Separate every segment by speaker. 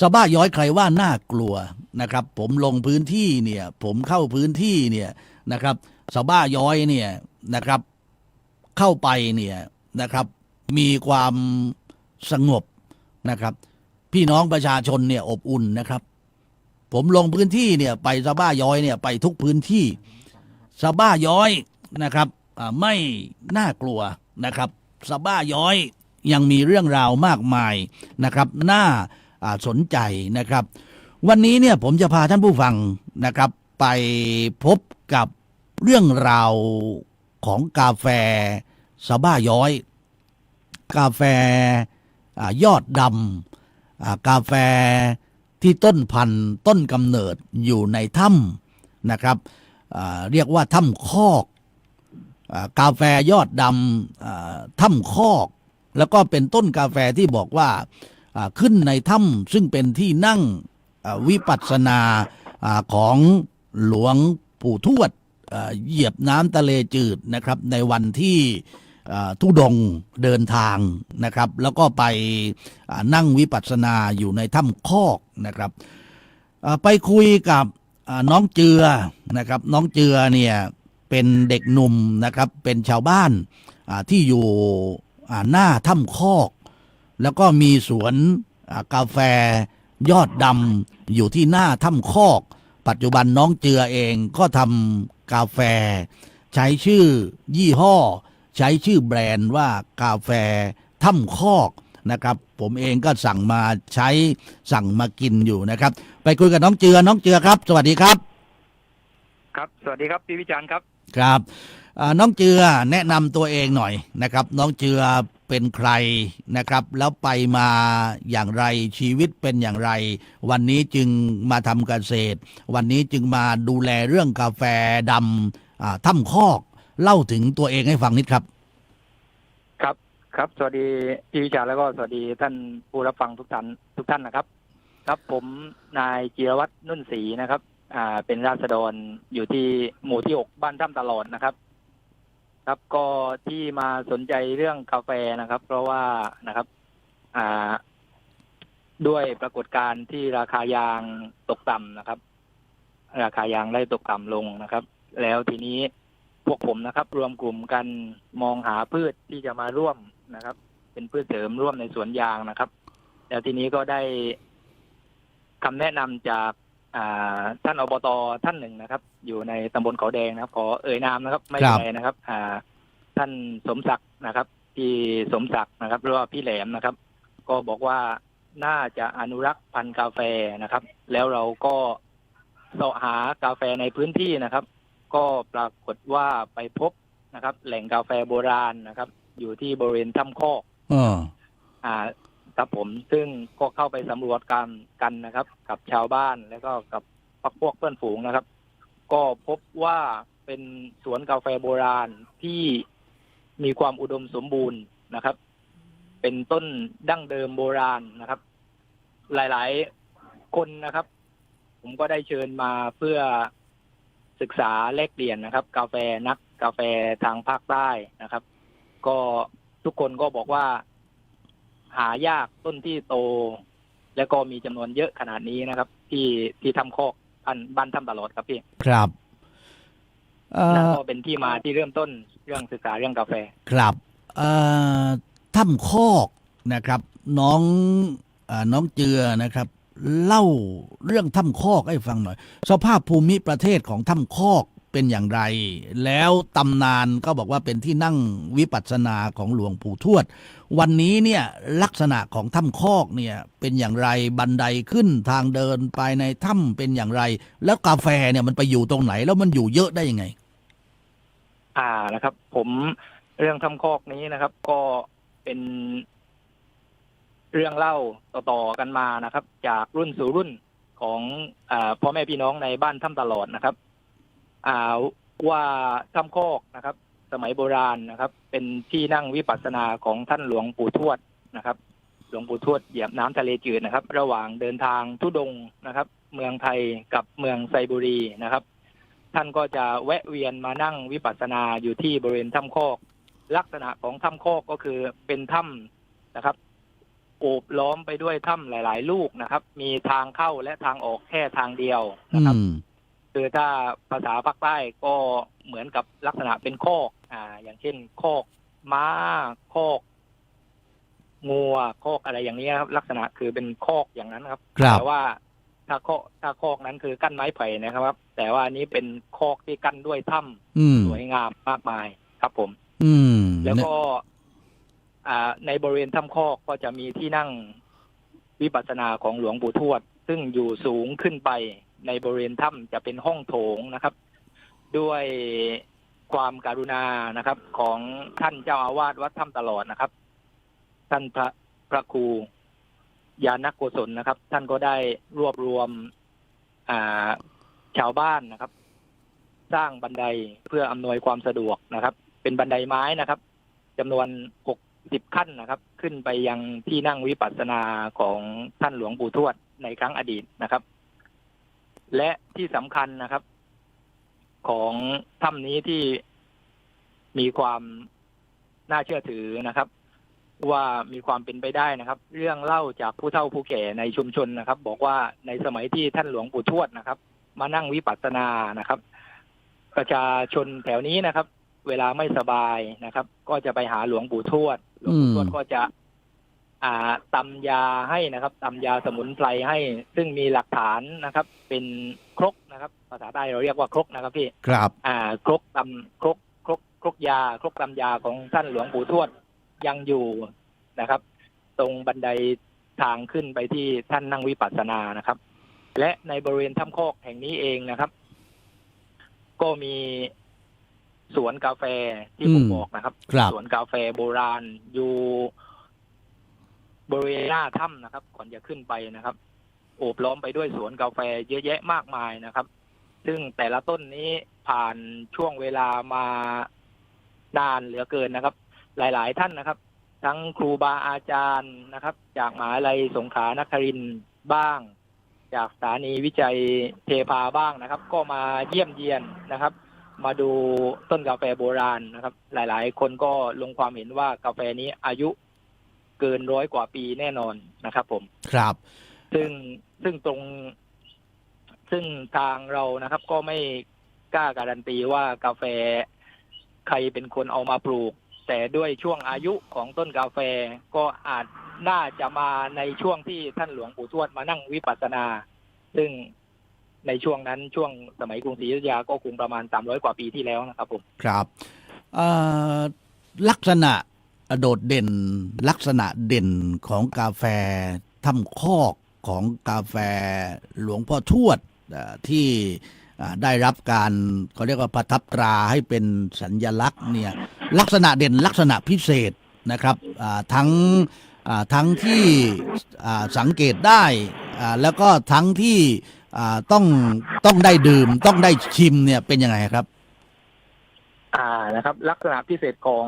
Speaker 1: สบ้าย้อยใครว่าน่ากลัวนะครับ ผมลงพื้นที่เนี่ย ผมเข้าพื้นที่เนี่ยนะครับสบ้าย้อยเนี่ยนะครับ เข้าไปเนี่ยนะครับ มีความสงบนะครับ พี่น้องประชาชนเนี่ยอบอุ่นนะครับ ผมลงพื้นที่เนี่ย ไปสบ้าย้อยเนี่ยไปทุกพื้นที่สบ้าย้อยนะครับไม่น่ากลัวนะครับสบ้าย้อยยังมีเรื่องราวมากมายนะครับ หน่าอ่า สนใจนะครับ วันนี้เนี่ยผมจะพาท่านผู้ฟังนะครับ ไปพบกับเรื่องราวของกาแฟสบ้าย้อย กาแฟอยอดดำกาแฟที่ต้นพันธุ์ต้นกำเนิดอยู่ในถ้ำนะครับเรียกว่าถ้ำคอกกาแฟยอดดำถ้ำคอก แล้วก็เป็นต้นกาแฟที่บอกว่า ขึ้นในถ้ำซึ่งเป็นที่นั่งวิปัสสนาอของหลวงปู่ทวดเหยียบน้ำทะเลจืดนะครับ ในวันที่ทุดงเดินทางนะครับ แล้วก็ไปนั่งวิปัสสนาอยู่ในถ้ำคอกนะครับไปคุยกับน้องเจือนะครับ น้องเจือเนี่ยเป็นเด็กหนุ่มนะครับ เป็นชาวบ้านที่อยู่หน้าถ้ำคอก แล้วก็มีสวนอ่ากาแฟยอดดำอยู่ที่หน้าถ้ำคอก ปัจจุบันน้องเจือเองก็ทำกาแฟ ใช้ชื่อยี่ห้อ ใช้ชื่อแบรนด์ว่ากาแฟถ้ำคอกนะครับผมเองก็สั่งมาใช้สั่งมากินอยู่นะครับ ไปคุยกับน้องเจือน้องเจือครับ สวัสดีครับ
Speaker 2: ครับสวัสดีครับพี่วิจารณ์ครับ
Speaker 1: ครับอ่าน้องเจือแนะนำตัวเองหน่อยนะครับ น้องเจือ เป็นใครนะครับ แล้วไปมาอย่างไรชีวิตเป็นอย่างไร วันนี้จึงมาทำเกษตร วันนี้จึงมาดูแลเรื่องกาแฟดำถ้ำคอกเล่าถึงตัวเองให้ฟังนิดครับ
Speaker 2: ครับครับ สวัสดีพี่วิจาแล้วก็สวัสดีท่านผู้รับฟังทุกท่านทุกท่านนะครับ ครับผมนายจิรวัตรนุ่นศรีนะครับ อ่า เป็นราษฎรอยู่ที่หมู่ที่หกบ้านถ้ำตลอดนะครับ ครับก็ที่มาสนใจเรื่องกาแฟนะครับ เพราะว่านะครับอ่าด้วยปรากฏการณ์ที่ราคายางตกต่ำนะครับ ราคายางได้ตกต่ำลงนะครับ แล้วทีนี้พวกผมนะครับ รวมกลุ่มกันมองหาพืชที่จะมาร่วมนะครับ เป็นพืชเสริมร่วมในสวนยางนะครับ แล้วทีนี้ก็ได้คำแนะนำจาก ท่านอบตท่านหนึ่งนะครับ อยู่ในตำบลเขาแดงนะครับ ขอเอ่ยนามนะครับ ไม่
Speaker 1: ครับ
Speaker 2: ใช่นะครับ อ่า ท่านสมศักดิ์นะครับ พี่สมศักดิ์นะครับหรือว่าพี่แหลมนะครับ ก็บอกว่าน่าจะอนุรักษ์พันธุ์กาแฟนะครับ แล้วเราก็เสาะหากาแฟในพื้นที่นะครับ ก็ปรากฏว่าไปพบนะครับ แหล่งกาแฟโบราณนะครับ อยู่ที่บริเวณถ้ำคอก
Speaker 1: เออ
Speaker 2: อ่า ครับผมซึ่งก็เข้าไปสำรวจกันกันนะครับ กับชาวบ้านแล้วก็กับพักพวกเพื่อนฝูงนะครับ ก็พบว่าเป็นสวนกาแฟโบราณที่มีความอุดมสมบูรณ์นะครับ เป็นต้นดั้งเดิมโบราณนะครับ หลาย ๆ คนนะครับ ผมก็ได้เชิญมาเพื่อศึกษาแลกเปลี่ยนนะครับ กาแฟนักกาแฟทางภาคใต้นะครับ ก็ทุกคนก็บอกว่า หายากต้นที่โต แล้วก็มีจำนวนเยอะขนาดนี้นะครับ ที่ที่ทำคอกบ้านบ้านทำตลอดครับพี่
Speaker 1: ครับเอ่
Speaker 2: นั่น
Speaker 1: อ
Speaker 2: ก็เป็นที่มาที่เริ่มต้นเรื่องศึกษาเรื่องกาแฟ
Speaker 1: ครับเอ่อถ้ำคอกนะครับ น้องเอ่อน้องเจือนะครับ เล่าเรื่องถ้ำคอกให้ฟังหน่อย สภาพภูมิประเทศของถ้ำคอก เป็นอย่างไร แล้วตำนานก็บอกว่าเป็นที่นั่งวิปัสสนาของหลวงปู่ทวด วันนี้เนี่ยลักษณะของถ้ำคอกเนี่ยเป็นอย่างไรบันไดขึ้นทางเดินไปในถ้ำเป็นอย่างไร แล้วกาแฟเนี่ยมันไปอยู่ตรงไหน แล้วมันอยู่เยอะได้ยังไง
Speaker 2: อ่านะครับ ผมเรื่องทำคอกนี้นะครับ ก็เป็นเรื่องเล่าต่อๆกันมานะครับ จากรุ่นสู่รุ่นของอพ่อแม่พี่น้องในบ้านถ้ำตลอดนะครับ ว่าถ้ำคอกนะครับ สมัยโบราณนะครับ เป็นที่นั่งวิปัสสนาของท่านหลวงปู่ทวดนะครับ หลวงปู่ทวดเหยียบน้ำทะเลจืดนะครับ ระหว่างเดินทางทุดงนะครับ เมืองไทยกับเมืองไซบุรีนะครับ ท่านก็จะแวะเวียนมานั่งวิปัสสนาอยู่ที่บริเวณถ้ำคอก ลักษณะของถ้ำคอกก็คือเป็นถ้ำนะครับโอบล้อมไปด้วยถ้ำหลาย ๆ ลูกนะครับ มีทางเข้าและทางออกแค่ทางเดียวนะครับ คือถ้าภาษาภาคใต้ก็เหมือนกับลักษณะเป็นคอกอ่า อย่างเช่นคอกม้าคอกงัวคอกอะไรอย่างนี้ยครับ ลักษณะคือเป็นคอกอย่างนั้นครับ
Speaker 1: ครับ
Speaker 2: แต่ว่าถ้าคอกถ้าคอกนั้นคือกั้นไม้ไผ่นะครับ แต่ว่าอันนี้เป็นคอกที่กั้นด้วยถ้
Speaker 1: อืมำ
Speaker 2: สวยงามมากมายครับผม
Speaker 1: อืม
Speaker 2: แล้วก็ อ่า ในบริเวณถ้ำคอกก็จะมีที่นั่งวิปัสสนาของหลวงปู่ทวด ซึ่งอยู่สูงขึ้นไป ในบริเวณถ้ำจะเป็นห้องโถงนะครับ ด้วยความการุณานะครับ ของท่านเจ้าอาวาสวัดถ้ำตลอดนะครับ ท่านพระพระครูยานักโกศลนะครับ ท่านก็ได้รวบรวมอ่าชาวบ้านนะครับ สร้างบันไดเพื่ออำนวยความสะดวกนะครับ เป็นบันไดไม้นะครับจำนวนหกสิบขั้นนะครับ ขึ้นไปยังที่นั่งวิปัสสนาของท่านหลวงปู่ทวดในครั้งอดีตนะครับ และที่สำคัญนะครับ ของถ้ำนี้ที่มีความน่าเชื่อถือนะครับ ว่ามีความเป็นไปได้นะครับ เรื่องเล่าจากผู้เฒ่าผู้แก่ในชุมชนนะครับ บอกว่าในสมัยที่ท่านหลวงปู่ทวดนะครับ มานั่งวิปัสสนานะครับ ประชาชนแถวนี้นะครับ เวลาไม่สบายนะครับ ก็จะไปหาหลวงปู่ทวด หลวงปู่ทวด
Speaker 1: อืม
Speaker 2: ก็จะ อ่าตำยาให้นะครับตำยาสมุนไพรให้ ซึ่งมีหลักฐานนะครับ เป็นครกนะครับ ภาษาใต้เราเรียกว่าครกนะครับพี่
Speaker 1: ครับ
Speaker 2: อ่าครกตำครกครกครกยาครกตำยาของท่านหลวงปู่ทวดยังอยู่นะครับ ตรงบันไดทางขึ้นไปที่ท่านนั่งวิปัสสนานะครับ และในบริเวณถ้ำโคกแห่งนี้เองนะครับ ก็มีสวนกาแฟที่ผม
Speaker 1: อืม
Speaker 2: บอกนะครับ
Speaker 1: ครับ
Speaker 2: สวนกาแฟโบราณอยู่ บริเวณหน้าถ้ำนะครับ ก่อนจะขึ้นไปนะครับ โอบล้อมไปด้วยสวนกาแฟเยอะแยะมากมายนะครับ ซึ่งแต่ละต้นนี้ผ่านช่วงเวลามานานเหลือเกินนะครับ หลายๆท่านนะครับ ทั้งครูบาอาจารย์นะครับ จากมหาลัยสงขลานครินบ้าง จากสถานีวิจัยเทพาบ้างนะครับ ก็มาเยี่ยมเยียนนะครับมาดูต้นกาแฟโบราณนะครับ หลาย ๆ คนก็ลงความเห็นว่ากาแฟนี้อายุ เกินร้อยกว่าปีแน่นอนนะครับผม
Speaker 1: ครับ
Speaker 2: ซึ่งซึ่งตรงซึ่งทางเรานะครับ ก็ไม่กล้าการันตีว่ากาแฟใครเป็นคนเอามาปลูก แต่ด้วยช่วงอายุของต้นกาแฟก็อาจน่าจะมาในช่วงที่ท่านหลวงปู่ทวดมานั่งวิปัสสนา ซึ่งในช่วงนั้นช่วงสมัยกรุงศรีอยุธยาก็คงประมาณสามร้อยกว่าปีที่แล้วนะครับผม
Speaker 1: ครับเอ่อลักษณะ โดดเด่นลักษณะเด่นของกาแฟทำคอกของกาแฟหลวงพ่อทวดที่ได้รับการเขาเรียกว่าประทับตราให้เป็นสัญญลักษณ์เนี่ยลักษณะเด่นลักษณะพิเศษนะครับทั้งทั้งที่สังเกตได้แล้วก็ทั้งที่ต้องต้องได้ดื่มต้องได้ชิมเนี่ยเป็นยังไงครับ
Speaker 2: อ่านะครับ ลักษณะพิเศษของ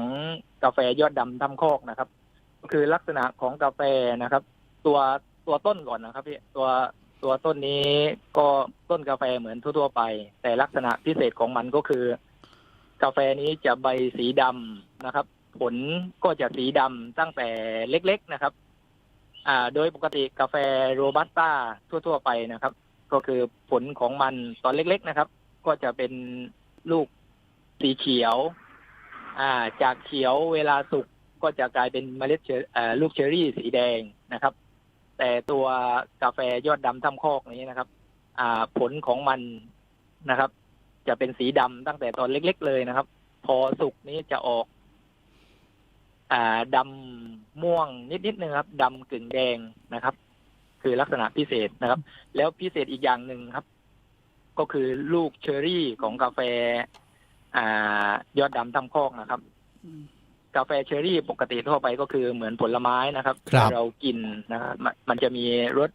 Speaker 2: กาแฟยอดดำทำคอกนะครับ ก็คือลักษณะของกาแฟนะครับ ตัวตัวต้นก่อนนะครับพี่ตัวตัวต้นนี้ก็ต้นกาแฟเหมือนทั่วๆไป แต่ลักษณะพิเศษของมันก็คือ กาแฟนี้จะใบสีดำนะครับ ผลก็จะสีดำตั้งแต่เล็กๆนะครับ อ่า โดยปกติกาแฟโรบัสต้าทั่ว ๆ ไปนะครับ ก็คือผลของมันตอนเล็กๆนะครับ ก็จะเป็นลูกสีเขียว อ่า จากเขียวเวลาสุกก็จะกลายเป็นเมล็ดลูกเชอรี่สีแดงนะครับ แต่ตัวกาแฟยอดดำทำคอกนี้นะครับ อ่า ผลของมันนะครับ จะเป็นสีดำตั้งแต่ตอนเล็ก ๆ เลยนะครับ พอสุกนี้จะออก อ่าดำม่วงนิดๆนึงครับดำกึ่งแดงนะครับ คือลักษณะพิเศษนะครับ แล้วพิเศษอีกอย่างหนึ่งครับ ก็คือลูกเชอรี่ของกาแฟ อ่ายอดดำทำคอกนะครับ กาแฟเชอร์รี่ปกติทั่วไปก็คือเหมือนผลไม้นะครับ
Speaker 1: ครับ
Speaker 2: ที่เรากินนะครับมันมันจะมีรส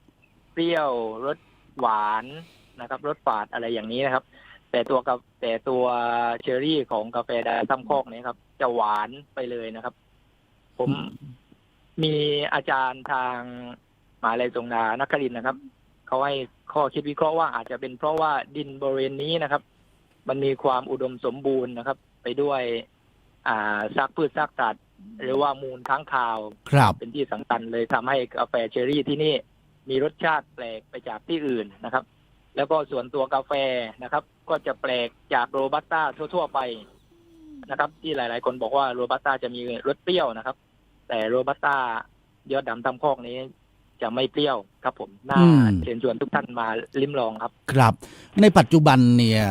Speaker 2: เปรี้ยวรสหวานนะครับรสฝาดอะไรอย่างนี้นะครับ แต่ตัวกาแต่ตัวเชอร์รี่ของกาแฟดาซ้ำคอกนี้ครับ จะหวานไปเลยนะครับ ผมมีอาจารย์ทางมหาลัยสงขลานครินทร์นะครับเขาให้ข้อคิดวิเคราะห์ว่าอาจจะเป็นเพราะว่าดินบริเวณนี้นะครับ มันมีความอุดมสมบูรณ์นะครับ ไปด้วย อ่าซากพืชซากสัตว์หรือว่ามูลค้างคาว
Speaker 1: ครับ
Speaker 2: เป็นที่สำคัญเลยทำให้กาแฟเชอรี่ที่นี่มีรสชาติแปลกไปจากที่อื่นนะครับ แล้วก็ส่วนตัวกาแฟนะครับ ก็จะแปลกจากโรบัสต้าทั่ว ๆ ไปนะครับ ที่หลาย ๆ คนบอกว่าโรบัสต้าจะมีรสเปรี้ยวนะครับ แต่โรบัสต้ายอดดำทำคอกนี้จะไม่เปรี้ยวครับผมน่า
Speaker 1: อืม
Speaker 2: เชิญชวนทุกท่านมาลิ้มลองครับ
Speaker 1: ครับ ในปัจจุบันเนี่ย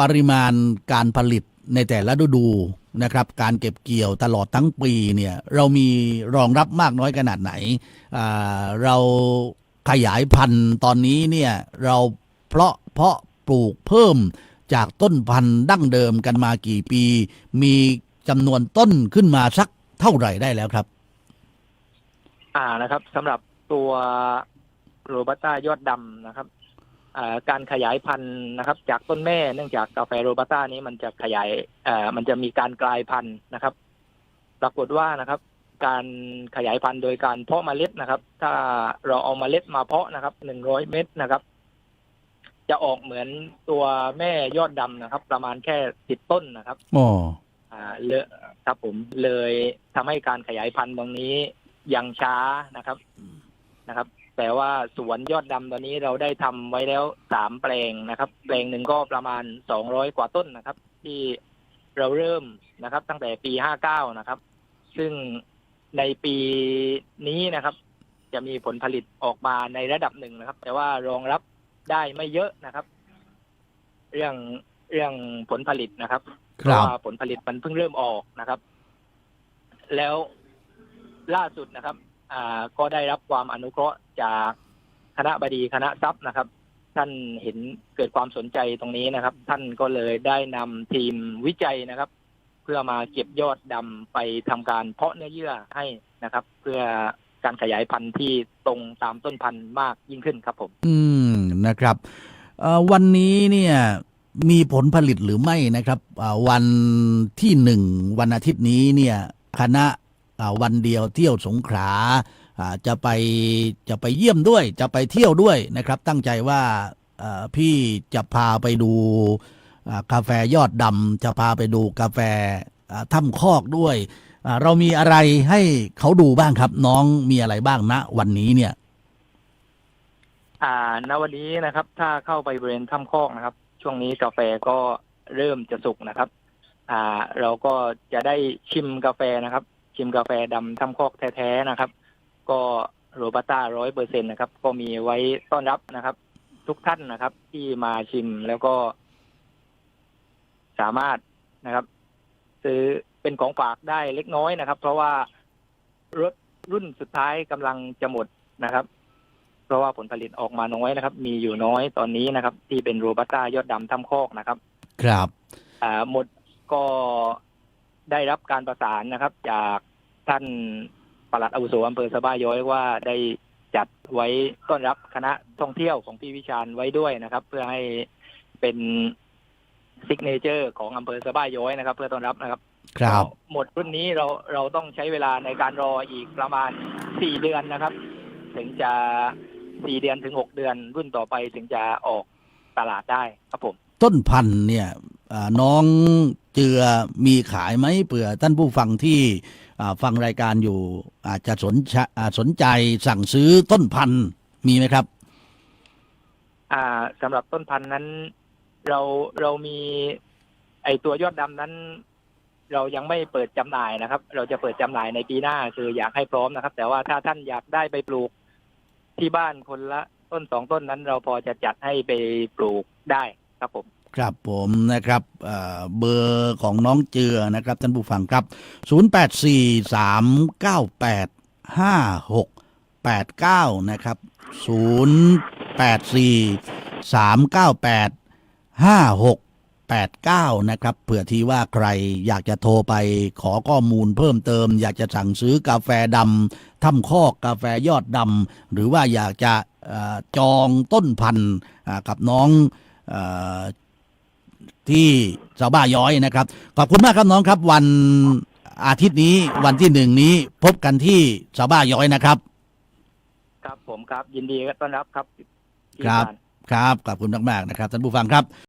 Speaker 1: ปริมาณการผลิตในแต่ละฤดูนะครับ การเก็บเกี่ยวตลอดทั้งปีเนี่ยเรามีรองรับมากน้อยขนาดไหน เราขยายพันธุ์ตอนนี้เนี่ยเราเพราะเพาะปลูกเพิ่มจากต้นพันธุ์ดั้งเดิมกันมากี่ปี มีจำนวนต้นขึ้นมาสักเท่าไหร่ได้แล้วครับ
Speaker 2: อ่านะครับสำหรับตัวโรบัสต้ายอดดำนะครับ การขยายพันธุ์นะครับ จากต้นแม่เนื่องจากกาแฟโรบัสต้านี้มันจะขยายอ่ามันจะมีการกลายพันธุ์นะครับ ปรากฏว่านะครับ การขยายพันธุ์โดยการเพาะเมล็ดนะครับ ถ้าเราเอาเมล็ดมาเพาะนะครับหนึ่งร้อยเม็ดนะครับ จะออกเหมือนตัวแม่ยอดดำนะครับ ประมาณแค่สิบต้นนะครับ
Speaker 1: อ๋อ
Speaker 2: อ่าเลอะครับผมเลยทำให้การขยายพันธุ์ตรงนี้ยังช้านะครับนะครับ แต่ว่าสวนยอดดำตอนนี้เราได้ทำไว้แล้วสามแปลงนะครับ แปลงหนึ่งก็ประมาณสองร้อยกว่าต้นนะครับ ที่เราเริ่มนะครับ ตั้งแต่ปีห้าเก้านะครับ ซึ่งในปีนี้นะครับ จะมีผลผลิตออกมาในระดับหนึ่งนะครับ แต่ว่ารองรับได้ไม่เยอะนะครับ เรื่องเรื่องผลผลิตนะครับ
Speaker 1: ค
Speaker 2: เพ
Speaker 1: รั
Speaker 2: ราะ
Speaker 1: บ
Speaker 2: ว่าผลผลิตมันเพิ่งเริ่มออกนะครับ แล้วล่าสุดนะครับอ่า ก็ได้รับความอนุเคราะห์จากคณะบดีคณะทรัพย์นะครับ ท่านเห็นเกิดความสนใจตรงนี้นะครับ ท่านก็เลยได้นำทีมวิจัยนะครับ เพื่อมาเก็บยอดดำไปทำการเพาะเนื้อเยื่อให้นะครับ เพื่อการขยายพันธุ์ที่ตรงตามต้นพันธุ์มากยิ่งขึ้นครับผม
Speaker 1: อืมนะครับวันนี้เนี่ยมีผลผลิตหรือไม่นะครับวันที่หนึ่งวันอาทิตย์นี้เนี่ยคณะ วันเดียวเที่ยวสงขลาจะไปจะไปเยี่ยมด้วย จะไปเที่ยวด้วยนะครับ ตั้งใจว่าพี่จะพาไปดูกาแฟยอดดำจะพาไปดูกาแฟถ้ำคอกด้วย เรามีอะไรให้เขาดูบ้างครับ น้องมีอะไรบ้างณวันนี้เนี่ย
Speaker 2: อ่าณวันนี้นะครับ ถ้าเข้าไปบริเวณถ้ำคอกนะครับ ช่วงนี้กาแฟก็เริ่มจะสุกนะครับ อ่า เราก็จะได้ชิมกาแฟนะครับ ชิมกาแฟดำถ้ำคอกแท้ๆนะครับ ก็โรบัสต้าร้อยเปอร์เซ็นนะครับ ก็มีไว้ต้อนรับนะครับ ทุกท่านนะครับ ที่มาชิมแล้วก็ สามารถนะครับ ซื้อเป็นของฝากได้เล็กน้อยนะครับ เพราะว่ารถรุ่นสุดท้ายกำลังจะหมดนะครับ เพราะว่าผลผลิตออกมาน้อยนะครับ มีอยู่น้อยตอนนี้นะครับ ที่เป็นโรบัสต้ายอดดำทำคอกนะครับ
Speaker 1: ครับ
Speaker 2: อ่าหมดก็ได้รับการประสานนะครับ จาก ท่านปลัดอาวุโสอำเภอสะบ้าย้อยว่าได้จัดไว้ต้อนรับคณะท่องเที่ยวของพี่วิชาญไว้ด้วยนะครับ เพื่อให้เป็นซิกเนเจอร์ของอำเภอสะบ้าย้อยนะครับ เพื่อต้อนรับนะครับ
Speaker 1: ครับ
Speaker 2: หมดรุ่นนี้เราเราต้องใช้เวลาในการรออีกประมาณสี่เดือนนะครับ ถึงจะสี่เดือนถึงหกเดือน รุ่นต่อไปถึงจะออกตลาดได้ครับผม
Speaker 1: ต้นพันธุ์เนี่ยอ่าน้องเจือมีขายไหมเผื่อท่านผู้ฟังที่อ่า ฟังรายการอยู่อาจจะสนใจสนใจสั่งซื้อต้นพันธุ์มีไหมครับ
Speaker 2: อ่าสำหรับต้นพันธุ์นั้น เราเรามีไอตัวยอดดำนั้น เรายังไม่เปิดจำหน่ายนะครับ เราจะเปิดจำหน่ายในปีหน้า คืออยากให้พร้อมนะครับ แต่ว่าถ้าท่านอยากได้ไปปลูกที่บ้านคนละต้นสองต้นนั้น เราพอจะจัดให้ไปปลูกได้ครับผม
Speaker 1: ครับผมนะครับเบอร์ของน้องเจือนะครับท่านผู้ฟังครับ 0843985689 นะครับ 0843985689 นะครับเผื่อที่ว่าใครอยากจะโทรไปขอข้อมูลเพิ่มเติม อยากจะสั่งซื้อกาแฟดำถ้ำคอกกาแฟยอดดำหรือว่าอยากจะจองต้นพันธุ์กับน้องเที่สาวบ้าย้อยนะครับ ขอบคุณมากครับน้องครับ วันอาทิตย์นี้วันที่หนึ่งนี้พบกันที่สาวบ้าย้อยนะครับ
Speaker 2: ครับผมครับยินดีต้อนรับครับพี่
Speaker 1: ครับ
Speaker 2: ชาญ
Speaker 1: ครับขอบคุณมากๆนะครับท่านผู้ฟังครับ